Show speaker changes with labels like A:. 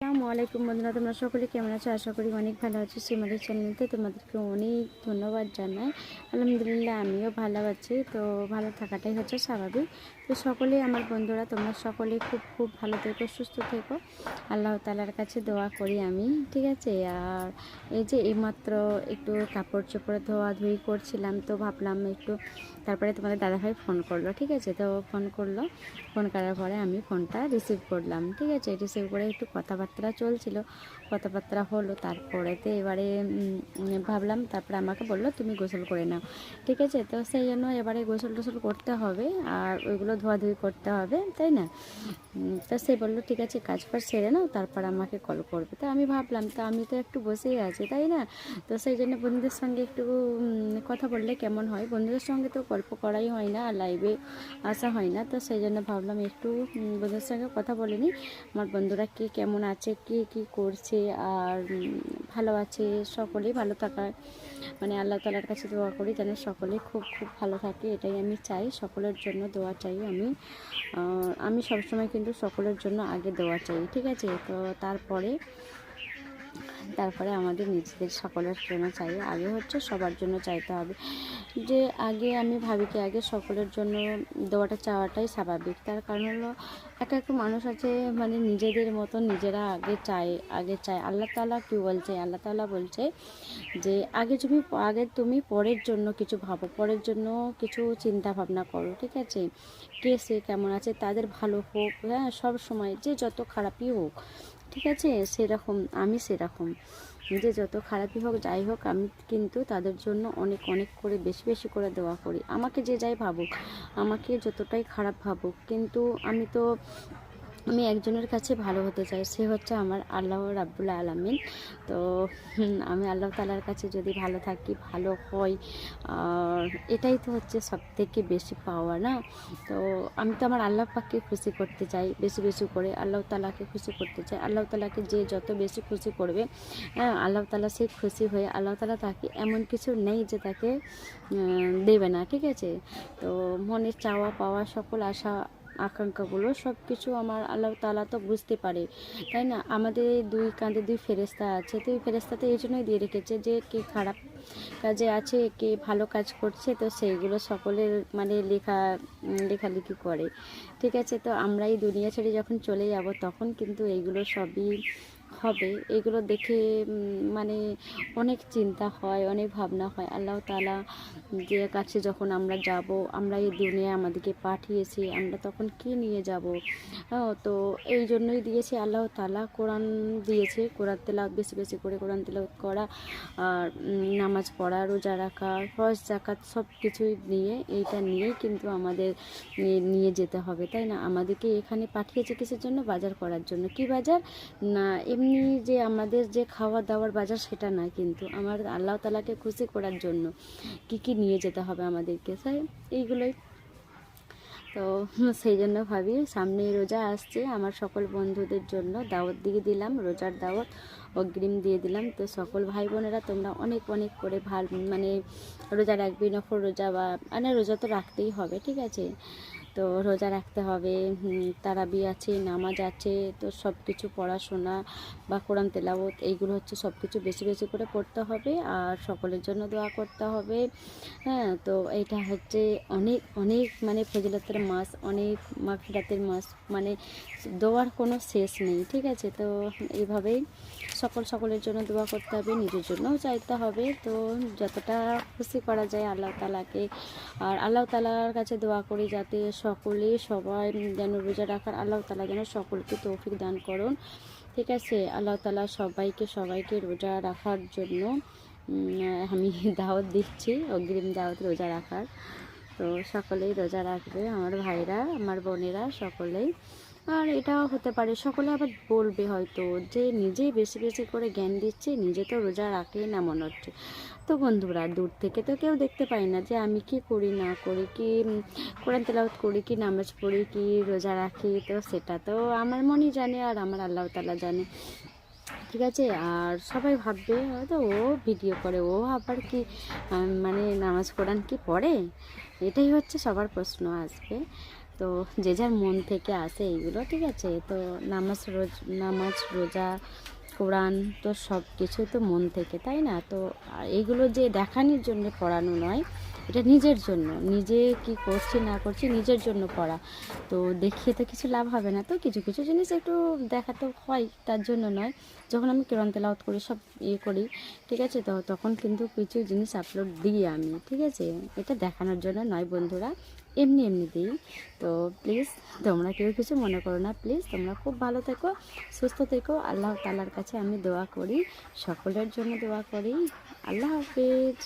A: আসসালামু আলাইকুম বন্ধুরা, তোমরা সকলে কেমন আছো? আশা করি অনেক ভালো আছো। সিমারির চ্যানেলতে তোমাদেরকে অনেক ধন্যবাদ জানাই। আলহামদুলিল্লাহ, আমিও ভালো আছি। তো ভালো থাকাটাই হচ্ছে স্বাভাবিক। তো সকলে, আমার বন্ধুরা, তোমরা সকলে খুব খুব ভালো থেকো, সুস্থ থেকো। আল্লাহ তালার কাছে দোয়া করি আমি, ঠিক আছে? আর এই যে এইমাত্র একটু কাপড় চোপড় ধোয়া ধুই করছিলাম, তো ভাবলাম একটু তারপরে তোমাদের দাদাভাই ফোন করল, ঠিক আছে? তো ফোন করল। ফোন করার পরে আমি ফোনটা রিসিভ করলাম, ঠিক আছে? রিসিভ করে একটু কথাবার্তা চলছিল, কথাবার্তা হলো তারপরেতে এবারে ভাবলাম, তারপরে আমাকে বলল, তুমি গোসল করে নাও। ঠিক আছে? তো সেই জন্য এবারে গোসল টোসল করতে হবে, আর ওইগুলো ধোয়াধুয়ি করতে হবে, তাই না? তো সে বলল, ঠিক আছে, কাজ ফাজ সেরে নাও, তারপর আমাকে কল করবে। তা আমি ভাবলাম, তা আমি তো একটু বসেই আছি, তাই না? তো সেই জন্য বন্ধুদের সঙ্গে একটু কথা বললে কেমন হয়? বন্ধুদের সঙ্গে তো গল্প করাই হয় না, আর লাইভে আসা হয় না। তো সেই জন্য ভাবলাম একটু বন্ধুদের সঙ্গে কথা বলে নিই, আমার বন্ধুরা কে কেমন আছে, কে কি করছে, আর ভালো আছে সকলেই, ভালো থাকার মানে আল্লাহ তালার কাছে দোয়া করি যেন সকলে খুব খুব ভালো থাকে, এটাই আমি চাই, সকলের জন্য দোয়া চাই আমি। আমি সবসময় কিন্তু সকলের জন্য আগে দোয়া চাই, ঠিক আছে? তো তারপরে তারপরে আমাদের নিজেদের সকলের জন্য চাই, আগে হচ্ছে সবার জন্য চাইতে হবে। যে আগে আমি ভাবি কি আগে সকলের জন্য দেওয়াটা চাওয়াটাই স্বাভাবিক। তার কারণ হলো এক এক মানুষ আছে মানে নিজেদের মতো নিজেরা আগে চায় আগে চায়। আল্লাহ তালা কী বলছে? আল্লাহ তালা বলছে যে আগে তুমি আগে তুমি পরের জন্য কিছু ভাবো, পরের জন্য কিছু চিন্তা ভাবনা করো, ঠিক আছে? কে সে কেমন আছে? তাদের ভালো হোক হ্যাঁ সব সময় যে যত খারাপই হোক। ঠিক আছে, সেরকম, আমি সেরকম। যে যত খারাপই হোক, যাই হোক, আমি কিন্তু তাদের জন্য অনেক অনেক করে বেশি বেশি করে দেওয়া করি। আমাকে যে যাই ভাবুক, আমাকে যতটাই খারাপ ভাবুক, কিন্তু আমি তো আমি একজনের কাছে ভালো হতে চাই, সে হচ্ছে আমার আল্লাহ রাব্বুল আলমিন। তো আমি আল্লাহ তালার কাছে যদি ভালো থাকি, ভালো হই এটাই তো হচ্ছে সব থেকে বেশি পাওয়া না? তো, আমি তো আমার আল্লাহ পাককে খুশি করতে চাই, বেশি বেশি করে আল্লাহ তালাকে খুশি করতে চাই। আল্লাহ তালাকে যে যত বেশি খুশি করবে হ্যাঁ আল্লাহ তালা সে খুশি হয়ে আল্লাহ তালা তাকে এমন কিছু নেই যে তাকে দেবে না, ঠিক আছে? তো, মনের চাওয়া পাওয়া সকল আশা আকাঙ্ক্ষাগুলো সব কিছু আমার আল্লাহ তালা তো বুঝতে পারে, তাই না? আমাদের দুই কাঁধে দুই ফেরেস্তা আছে, তো এই ফেরেস্তাতে এই জন্যই দিয়ে রেখেছে যে কে খারাপ কাজে আছে, কে ভালো কাজ করছে, তো সেইগুলো সকলের মানে লেখা লেখালেখি করে। ঠিক আছে, তো আমরা এই দুনিয়া ছেড়ে যখন চলে যাব, তখন কিন্তু এইগুলো সবই হবে এগুলো দেখে মানে অনেক চিন্তা হয় অনেক ভাবনা হয়। আল্লাহ তালা যে কাছে যখন আমরা যাব আমরা এই দুনিয়া আমাদেরকে পাঠিয়েছি আমরা তখন কি নিয়ে যাব? হ্যাঁ, তো এই জন্যই দিয়েছে আল্লাহ তালা কোরআন দিয়েছে কোরআন তেলা বেশি বেশি করে কোরআন তেলাওয়াত করা আর নামাজ পড়া রোজা রাখা ফরজ জাকাত সব কিছুই নিয়ে এইটা নিয়েই কিন্তু আমাদের নিয়ে যেতে হবে তাই না? আমাদেরকে এখানে পাঠিয়েছে কিসের জন্য? বাজার করার জন্য। কি বাজার? না এমনি যে আমাদের যে খাওয়া দাওয়ার বাজার সেটা না, কিন্তু আমার আল্লাহ তালাকে খুশি করার জন্য কি কি নিয়ে যেতে হবে আমাদেরকে, তাই এইগুলোই। তো সেই জন্য ভাবি, সামনে রোজা আসছে, আমার সকল বন্ধুদের জন্য দাওয়াত দিয়ে দিলাম, রোজার দাওয়াত অগ্রিম দিয়ে দিলাম। তো সকল ভাই বোনেরা তোমরা অনেক অনেক করে ভালো মানে রোজা রাখবি নফর রোজা বা মানে রোজা তো রাখতেই হবে, ঠিক আছে? তো রোজা রাখতে হবে তারাবি আছে, নামাজ আছে, তো সব কিছু পড়াশোনা বা কোরআন তেলাওত এইগুলো হচ্ছে সব কিছু বেশি বেশি করে পড়তে হবে আর সকলের জন্য দোয়া করতে হবে। হ্যাঁ তো এটা হচ্ছে অনেক অনেক মানে ফজিলতের মাস, অনেক মাফিরাতের মাস মানে দোয়ার কোনো শেষ নেই, ঠিক আছে? তো এইভাবেই সকল সকলের জন্য দোয়া করতে হবে, নিজের জন্যও চাইতে হবে। তো যতটা খুশি করা যায় আল্লাহ তালাকে আর আল্লাহ তালার কাছে দোয়া করি যাতে সকলে সবাই যেন রোজা রাখার, আল্লাহ তালা যেন সকলকে তৌফিক দান করুন। ঠিক আছে? আল্লাহ তালা সবাইকে সবাইকে রোজা রাখার জন্য আমি দাওয়াত দিচ্ছি, অগ্রিম দাওয়াত রোজা রাখার। তো সকলেই রোজা রাখবে, আমার ভাইরা, আমার বোনেরা, সকলেই। আর এটাও হতে পারে। সকলে আবার বলবে হয়তো যে নিজেই বেশি বেশি করে জ্ঞান দিচ্ছে, নিজে তো রোজা রাখেই না মনে হচ্ছে। তো বন্ধুরা, দূর থেকে তো কেউ দেখতে পাই না যে আমি কি করি, না করি, কি কোরআন তেলাওয়াত করি, কি নামাজ পড়ি, কি রোজা রাখি। তো সেটা তো আমার মনই জানে আর আমার আল্লাহ তালা জানে। ঠিক আছে? আর সবাই ভাববে, হয়তো ও ভিডিও করে, ও আবার কি মানে নামাজ কোরআন কি পড়ে? এটাই হচ্ছে সবার প্রশ্ন আসবে তো যে যার মন থেকে আসে এইগুলো, ঠিক আছে? তো নামাজ রোজ, নামাজ, রোজা, কোরআন তো সব কিছুই তো মন থেকে, তাই না? তো এইগুলো যে দেখানোর জন্য পড়ানো নয়, এটা নিজের জন্য। নিজে কি করছি, না করছি নিজের জন্য পড়া। তো দেখিয়ে তো কিছু লাভ হবে না তো? কিছু কিছু জিনিস একটু দেখাতে হয়, তার জন্য নয়। যখন আমি কোরআন তেলাওয়াত করি, সব ইয়ে করি, ঠিক আছে? তো তখন কিন্তু কিছু জিনিস আপলোড দিই আমি, ঠিক আছে? এটা দেখানোর জন্য নয় বন্ধুরা। এমনি এমনি দিই তো প্লিজ তোমরা কেউ কিছু মনে করো না প্লিজ তোমরা খুব ভালো থেকো, সুস্থ থেকো। আল্লাহ তালার কাছে আমি দোয়া করি, সকলের জন্য দোয়া করি। আল্লাহ হাফিজ।